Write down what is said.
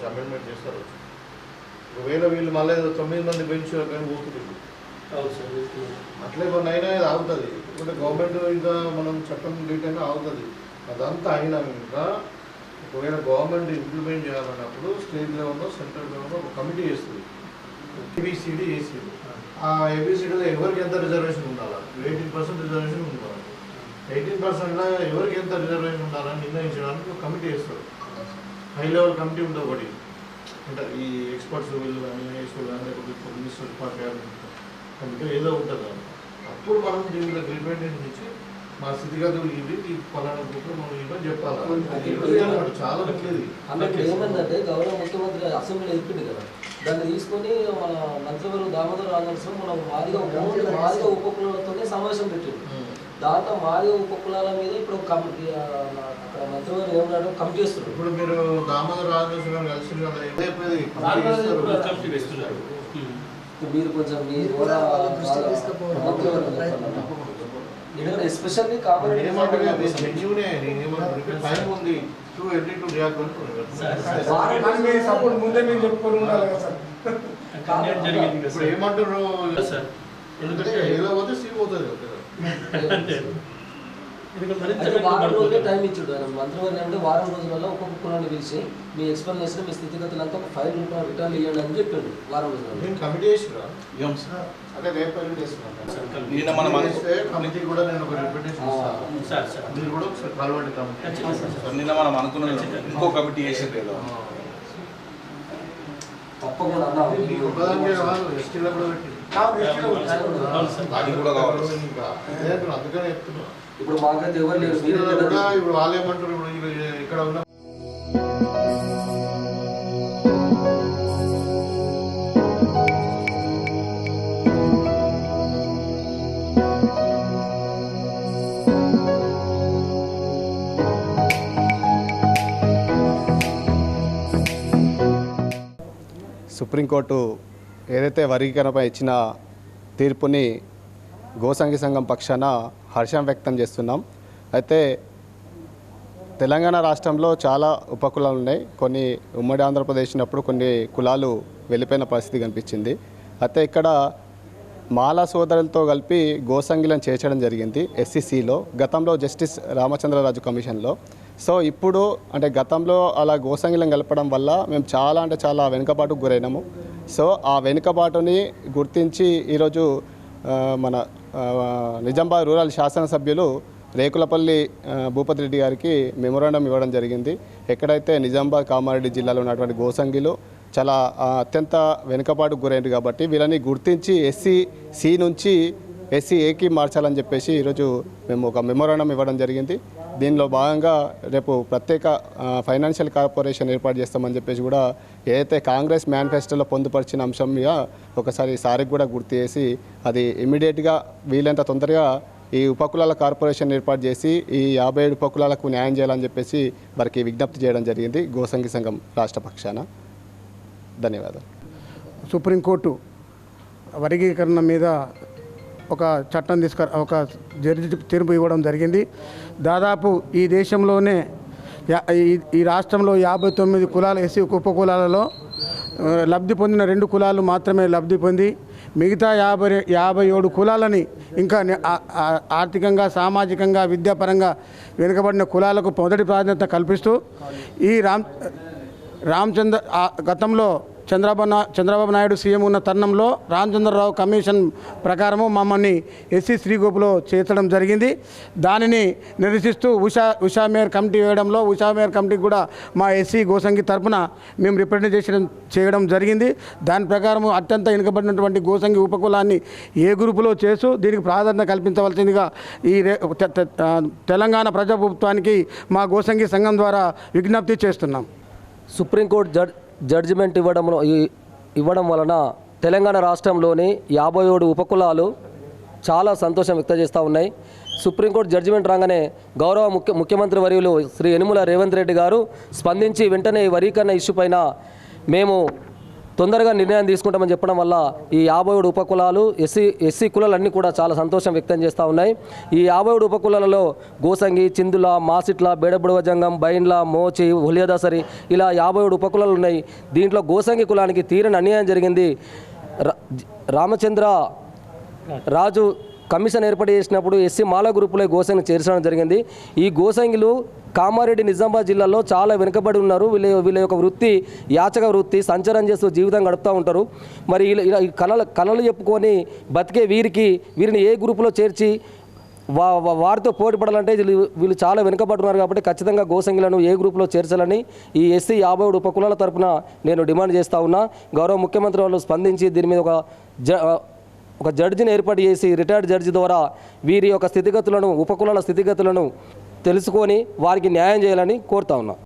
వచ్చి అమెండ్మెంట్ చేస్తారు వచ్చి. ఒకవేళ వీళ్ళు మళ్ళీ తొమ్మిది మంది బెంచ్ కానీ పోతుంది అవును సార్ మీకు అట్లే కొన్ని అయినా ఇది ఆగుతుంది. ఇప్పుడు గవర్నమెంట్ ఇంకా మనం చట్టం డేట్ అయినా ఆగుతుంది. అదంతా అయినా ఇంకా ఒకవేళ గవర్నమెంట్ ఇంప్లిమెంట్ చేయాలన్నప్పుడు స్టేట్ లెవెల్లో సెంట్రల్ లెవెల్లో ఒక కమిటీ చేస్తుంది. ఏబిసిడి ఏసీడి ఆ ఏబిసిడిలో ఎవరికి ఎంత రిజర్వేషన్ ఉండాలి? ఎయిటీన్ పర్సెంట్ రిజర్వేషన్ ఉండాలి? ఎయిటీన్ పర్సెంట్లో ఎవరికి ఎంత రిజర్వేషన్ ఉండాలని నిర్ణయించడానికి ఒక కమిటీ వేస్తారు హై లెవెల్ కమిటీ ఉంటుంది ఒకటి. అంటే ఈ ఎక్స్పర్ట్స్ వీళ్ళు కానీ ఐఎస్ఓ కానీ లేకపోతే మినిస్టర్ డిపార్ట్మెంట్ కమిటీ ఏదో ఉంటుంది. అప్పుడు మనం దీనిలో రిప్రజెంటేషన్ ఇచ్చి మా స్థితిగతులు ఇవి ఈ పలానా బుక్ మనం ఇవ్వని చెప్పాలి. చాలా ముఖ్యది అన్నట్టు ఏమైందంటే గౌరవ ముఖ్యమంత్రి అసెంబ్లీలో చెప్పింది కదా. దాన్ని తీసుకొని మన మంత్రివర్గ దామోదర రాజనరసింహ మనం మాదిగా మాదిగా ఉపకులతోనే సమావేశం పెట్టింది దాంట్లో మాదిగా ఉపకులాల మీద ఇప్పుడు ఒక కమిటీ ఆ, అక్కడ మంత్రివర్గం ఏమన్నాడు కమిటీ చేస్తున్నారు. ఇప్పుడు మీరు దామోదర్ రాజేశ్వర గారు కలిసి మీరు కొంచెం మీ ద్వారా మంత్రివర్గం చెప్పండి ఎందుకంటే ఎస్పెషల్లీ మీ సపోర్ట్ ముందే మేము చెప్పుకొని ఉండాలి కదా సార్. ఏమంటారు సార్. ఎందుకంటే ఏదో పోతే సీ పోతుంది కదా. అంటే వారం రోజులే. టైం ఇచ్చాడు ఆయన మంత్రివర్గం అంటే వారం రోజులలో ఒక్కొక్క కులాన్ని పిలిచి మీ ఎక్స్ప్లెనేషన్ మీ స్థితిగతులు అంతా ఒక ఫైల్ రూపంలో రిటర్న్ ఇవ్వండి అని చెప్పాడు వారం రోజులలో. నేను కమిటీ అదే రేపు. నిన్న మనం కమిటీ కూడా నేను ఒక రిప్రజెంటేషన్ ఇస్తాను. Sir sir. మీరు కూడా ఒకసారి కలవండి కమిటీ నిన్న మనం అనుకున్నది ఇంకో కమిటీ తప్పకుండా ఎస్టీలో కూడా పెట్టి ఇప్పుడు మాకైతే ఎవరు లేరు ఇప్పుడు వాళ్ళు ఏమంటారు? ఇప్పుడు వీళ్ళు ఇక్కడ ఉన్న సుప్రీంకోర్టు ఏదైతే వర్గీకరణపై ఇచ్చిన తీర్పుని గోసంగి సంఘం పక్షాన హర్షం వ్యక్తం చేస్తున్నాం. అయితే తెలంగాణ రాష్ట్రంలో చాలా ఉపకులాలు ఉన్నాయి. కొన్ని ఉమ్మడి ఆంధ్రప్రదేశ్ ఉన్నప్పుడు కొన్ని కులాలు వెళ్ళిపోయిన పరిస్థితి కనిపించింది. అయితే ఇక్కడ మాలా సోదరులతో కలిపి గోసంగిలను చేర్చడం జరిగింది ఎస్సీసీలో గతంలో జస్టిస్ రామచంద్రరాజు కమిషన్లో. సో ఇప్పుడు అంటే గతంలో అలా గోసంగిలం కలపడం వల్ల మేము చాలా అంటే చాలా వెనుకబాటుకు గురైనాము. సో ఆ వెనుకబాటుని గుర్తించి ఈరోజు మన నిజామాబాద్ రూరల్ శాసనసభ్యులు రేకులపల్లి భూపతి రెడ్డి గారికి మెమోరాండం ఇవ్వడం జరిగింది. ఎక్కడైతే నిజామాబాద్ కామారెడ్డి జిల్లాలో ఉన్నటువంటి గోసంగిలు చాలా అత్యంత వెనుకబాటు గురైంది కాబట్టి వీళ్ళని గుర్తించి ఎస్సీ సి నుంచి ఎస్సీ ఏకి మార్చాలని చెప్పేసి ఈరోజు మేము ఒక మెమోరాండం ఇవ్వడం జరిగింది. దీనిలో భాగంగా రేపు ప్రత్యేక ఫైనాన్షియల్ కార్పొరేషన్ ఏర్పాటు చేస్తామని చెప్పేసి కూడా ఏదైతే కాంగ్రెస్ మేనిఫెస్టోలో పొందుపరిచిన అంశం మీద ఒకసారి సారికి కూడా గుర్తు చేసి అది ఇమీడియట్గా వీలైనంత తొందరగా ఈ ఉపకులాల కార్పొరేషన్ ఏర్పాటు చేసి ఈ యాభై ఏడు ఉపకులాలకు న్యాయం చేయాలని చెప్పేసి వారికి విజ్ఞప్తి చేయడం జరిగింది. గోసంగి సంఘం రాష్ట్ర పక్షాన. ధన్యవాదాలు. సుప్రీంకోర్టు వర్గీకరణ మీద ఒక చట్టం తీసుకు ఒక జడ్జి తీర్పు ఇవ్వడం జరిగింది. దాదాపు ఈ దేశంలోనే ఈ- రాష్ట్రంలో యాభై తొమ్మిది కులాల ఎస్సీ ఉపకులాలలో లబ్ధి పొందిన రెండు కులాలు మాత్రమే లబ్ధి పొంది మిగతా యాభై యాభై ఏడు కులాలని ఇంకా ఆర్థికంగా సామాజికంగా విద్యాపరంగా వెనుకబడిన కులాలకు మొదటి ప్రాధాన్యత కల్పిస్తూ ఈ రామ్ రామచంద్ర ఆ గతంలో చంద్రబాబు చంద్రబాబు నాయుడు సీఎం ఉన్న తరుణంలో రామచంద్రరావు కమిషన్ ప్రకారము మమ్మల్ని ఎస్సీ శ్రీ గ్రూపులో చేర్చడం జరిగింది. దానిని నిరసిస్తూ ఉషా ఉషా మేయర్ కమిటీ వేయడంలో ఉషా మేయర్ కమిటీకి కూడా మా ఎస్సీ గోసంగి తరపున మేము రిప్రజెంటేషన్ చేయడం జరిగింది. దాని ప్రకారం అత్యంత వెనుకబడినటువంటి గోసంగి ఉపకులాన్ని ఏ గ్రూపులో చేస్తూ దీనికి ప్రాధాన్యత కల్పించవలసిందిగా ఈ తెలంగాణ ప్రజాప్రభుత్వానికి మా గోసంగి సంఘం ద్వారా విజ్ఞప్తి చేస్తున్నాం. సుప్రీంకోర్టు జడ్ జడ్జిమెంట్ ఇవ్వడంలో ఇవ్వడం వలన తెలంగాణ రాష్ట్రంలోని యాభై ఏడు ఉపకులాలు చాలా సంతోషం వ్యక్తం చేస్తూ ఉన్నాయి. సుప్రీంకోర్టు జడ్జిమెంట్ రాగానే గౌరవ ముఖ్య ముఖ్యమంత్రి వర్యులు శ్రీ యనుమల రేవంత్ రెడ్డి గారు స్పందించి వెంటనే ఈ వరీకరణ ఇష్యూ పైన మేము తొందరగా నిర్ణయం తీసుకుంటామని చెప్పడం వల్ల ఈ యాభై ఏడు ఉపకులాలు ఎస్సీ ఎస్సీ కులాలన్నీ కూడా చాలా సంతోషం వ్యక్తం చేస్తూ ఉన్నాయి. ఈ యాభై ఏడు ఉపకులాలలో గోసంగి చిందుల మాసిట్ల బేడబుడవ జంగం బైన్ల మోచి హులియదసరి ఇలా యాభై ఏడు ఉపకులాలు ఉన్నాయి. దీంట్లో గోసంగి కులానికి తీరని అన్యాయం జరిగింది. రామచంద్ర రాజు కమిషన్ ఏర్పాటు చేసినప్పుడు ఎస్సీ మాల గ్రూపులో గోసంగి చేర్చడం జరిగింది. ఈ గోసంగిలు కామారెడ్డి నిజామాబాద్ జిల్లాలో చాలా వెనుకబడి ఉన్నారు. వీళ్ళ వీళ్ళ యొక్క వృత్తి యాచక వృత్తి సంచారం చేస్తూ జీవితం గడుపుతూ ఉంటారు. మరి ఇలా ఇలా ఈ కళలు కళలు చెప్పుకొని బతికే వీరికి వీరిని ఏ గ్రూపులో చేర్చి వా వారితో పోటీపడాలంటే వీళ్ళు వీళ్ళు చాలా వెనుకబడుతున్నారు కాబట్టి ఖచ్చితంగా గోసంగిలను ఏ గ్రూప్లో చేర్చాలని ఈ ఎస్సీ యాభై ఏడు ఉపకులాల తరపున నేను డిమాండ్ చేస్తా ఉన్నా. గౌరవ ముఖ్యమంత్రి వాళ్ళు స్పందించి దీని మీద ఒక జ ఒక జడ్జిని ఏర్పాటు చేసి రిటైర్డ్ జడ్జి ద్వారా వీరి యొక్క స్థితిగతులను ఉపకులాల స్థితిగతులను తెలుసుకొని వారికి న్యాయం చేయాలని కోరుతా ఉన్నా.